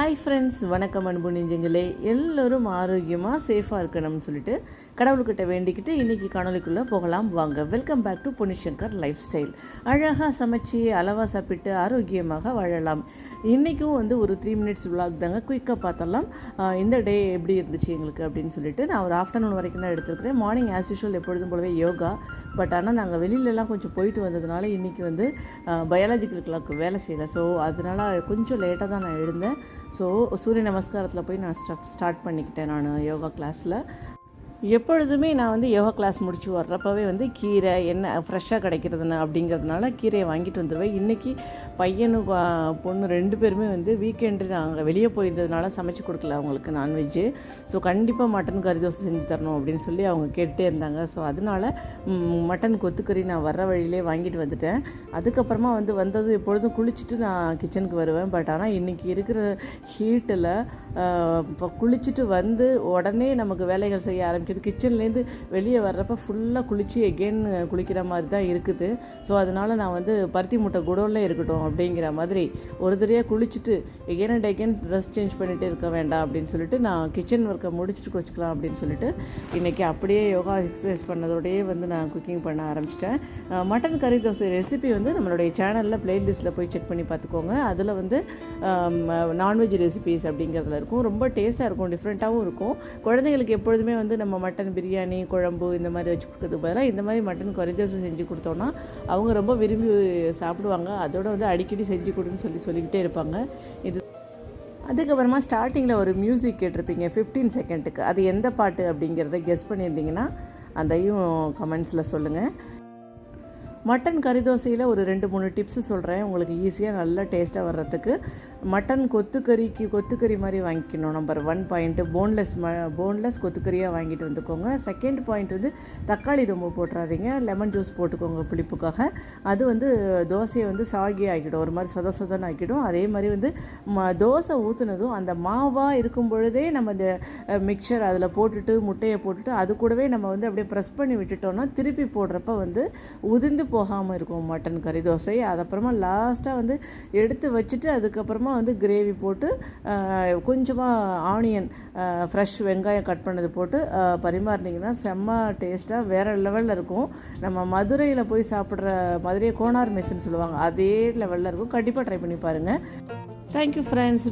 Hi friends வணக்கம் அன்பு நெஞ்சங்களே. எல்லோரும் ஆரோக்கியமாக சேஃபாக இருக்கணும்னு சொல்லிட்டு கடவுள்கிட்ட வேண்டிக்கிட்டு இன்றைக்கி காணொலிக்குள்ளே போகலாம். வாங்க welcome back to Punishankar lifestyle அழகாக சமைச்சு அளவாக சாப்பிட்டு ஆரோக்கியமாக வாழலாம். இன்றைக்கும் வந்து ஒரு த்ரீ மினிட்ஸ் vlog தாங்க. குயிக்காக பார்த்தலாம் இந்த டே எப்படி இருந்துச்சு எங்களுக்கு அப்படின்னு சொல்லிட்டு நான் ஒரு ஆஃப்டர்நூன் வரைக்கும் தான் எடுத்துருக்கிறேன். மார்னிங் ஆஸ் யூஷுவல் எப்பொழுதும் போலவே யோகா. பட் ஆனால் நாங்கள் வெளியிலலாம் கொஞ்சம் போயிட்டு வந்ததுனால இன்றைக்கி வந்து பயாலஜிக்கல் கிளாக் வேலை செய்யலை. ஸோ அதனால் கொஞ்சம் லேட்டாக தான் நான் எழுந்தேன். ஸோ சூரிய நமஸ்காரத்தில் போய் நான் ஸ்டார்ட் பண்ணிக்கிட்டேன் நான் யோகா கிளாஸில் எப்பொழுதுமே நான் வந்து யோகா கிளாஸ் முடிச்சு வர்றப்பவே வந்து கீரை என்ன ஃப்ரெஷ்ஷாக கிடைக்கிறதுனா அப்படிங்கிறதுனால கீரையை வாங்கிட்டு வந்துடுவேன் இன்றைக்கி பையனும் பொண்ணு ரெண்டு பேருமே வந்து வீக்கெண்டு நாங்கள் வெளியே போயிருந்ததுனால சமைச்சு கொடுக்கல அவங்களுக்கு நான்வெஜ்ஜு ஸோ கண்டிப்பாக மட்டன் கறி தோசை செஞ்சு தரணும் அப்படின்னு சொல்லி அவங்க கேட்டே இருந்தாங்க. ஸோ அதனால் மட்டன் கொத்துக்கறி நான் வர்ற வழியிலே வாங்கிட்டு வந்துட்டேன். அதுக்கப்புறமா வந்து வந்தது எப்பொழுதும் குளிச்சுட்டு நான் கிச்சனுக்கு வருவேன். பட் ஆனால் இன்றைக்கி இருக்கிற ஹீட்டில் இப்போ குளிச்சுட்டு வந்து உடனே நமக்கு வேலைகள் செய்ய ஆரம்பிக்குது கிச்சன்லேருந்து வெளியே வர்றப்ப ஃபுல்லாக குளித்து எகெயின் குளிக்கிற மாதிரி தான் இருக்குது. ஸோ அதனால் நான் வந்து பருத்தி முட்டை குடோனில் இருக்கட்டும் அப்படிங்கிற மாதிரி ஒரு தடவையாக குளிச்சுட்டு again and again dress change பண்ணிகிட்டு இருக்க வேண்டாம் அப்படின்னு சொல்லிட்டு நான் கிச்சன் ஒர்க்கை முடிச்சுட்டு குளிச்சுக்கலாம் அப்படின்னு சொல்லிட்டு இன்றைக்கி அப்படியே யோகா எக்ஸசைஸ் பண்ணதோடையே வந்து நான் குக்கிங் பண்ண ஆரம்பிச்சிட்டேன். மட்டன் கறி தோசை ரெசிபி வந்து நம்மளுடைய சேனலில் ப்ளேலிஸ்ட்டில் போய் செக் பண்ணி பார்த்துக்கோங்க. அதில் வந்து நான்வெஜ் ரெசிபீஸ் அப்படிங்கிறதுல இருக்கும். ரொம்ப டேஸ்ட்டாக இருக்கும் டிஃப்ரெண்ட்டாகவும் இருக்கும். குழந்தைங்களுக்கு எப்பொழுதுமே வந்து நம்ம மட்டன் பிரியாணி குழம்பு இந்த மாதிரி வச்சு கொடுக்கறதுக்கு பதிலாக இந்த மாதிரி மட்டன் கறி தோசை செஞ்சு கொடுத்தோன்னா அவங்க ரொம்ப விரும்பி சாப்பிடுவாங்க. அதோட வந்து அடிக்கடி செஞ்சு கொடுன்னு சொல்லி சொல்லிக்கிட்டே இருப்பாங்க. இது அதுக்கப்புறமா ஸ்டார்டிங்கில் ஒரு மியூசிக் கேட்டிருப்பீங்க 15 செகண்டுக்கு அது எந்த பாட்டு அப்படிங்கிறத கெஸ் பண்ணியிருந்தீங்கன்னா அதையும் கமெண்ட்ஸில் சொல்லுங்கள் மட்டன் கறி தோசையில் ஒரு ரெண்டு மூணு டிப்ஸ் சொல்கிறேன் உங்களுக்கு ஈஸியாக நல்லா டேஸ்ட்டாக வர்றதுக்கு. மட்டன் கொத்துக்கறிக்கு கொத்துக்கறி மாதிரி வாங்கிக்கணும். நம்பர் ஒன் பாயிண்ட்டு போன்லெஸ் ம போன்லெஸ் கொத்துக்கறியாக வாங்கிட்டு வந்துக்கோங்க. செகண்ட் பாயிண்ட் வந்து தக்காளி ரொம்ப போட்டுறாதீங்க. லெமன் ஜூஸ் போட்டுக்கோங்க புளிப்புக்காக. அது வந்து தோசையை வந்து சாகி ஆக்கிடும் ஒரு மாதிரி சொத சொதன்னு ஆக்கிடும் அதே மாதிரி வந்து ம தோசை ஊற்றுனதும் அந்த மாவாக இருக்கும் பொழுதே நம்ம இந்த மிக்சர் அதில் போட்டுட்டு முட்டையை போட்டுட்டு அது கூடவே நம்ம வந்து அப்படியே ப்ரெஸ் பண்ணி விட்டுட்டோம்னா திருப்பி போடுறப்ப வந்து உதிர்ந்து போகாமல் இருக்கும் மட்டன் கறி தோசை. அதுக்கப்புறமா லாஸ்ட்டாக வந்து எடுத்து வச்சுட்டு அதுக்கப்புறமா வந்து கிரேவி போட்டு கொஞ்சமாக ஆனியன் ஃப்ரெஷ் வெங்காயம் கட் பண்ணது போட்டு பரிமாறினீங்கன்னா பரிமாறுனீங்கன்னா செம்ம டேஸ்ட்டாக வேறு லெவலில் இருக்கும். நம்ம மதுரையில் போய் சாப்பிட்ற மதுரை கோனார் மெஸ்ஸுன்னு சொல்லுவாங்க அதே லெவலில் இருக்கும். கண்டிப்பாக ட்ரை பண்ணி பாருங்கள் தேங்க்யூ ஃப்ரெண்ட்ஸ்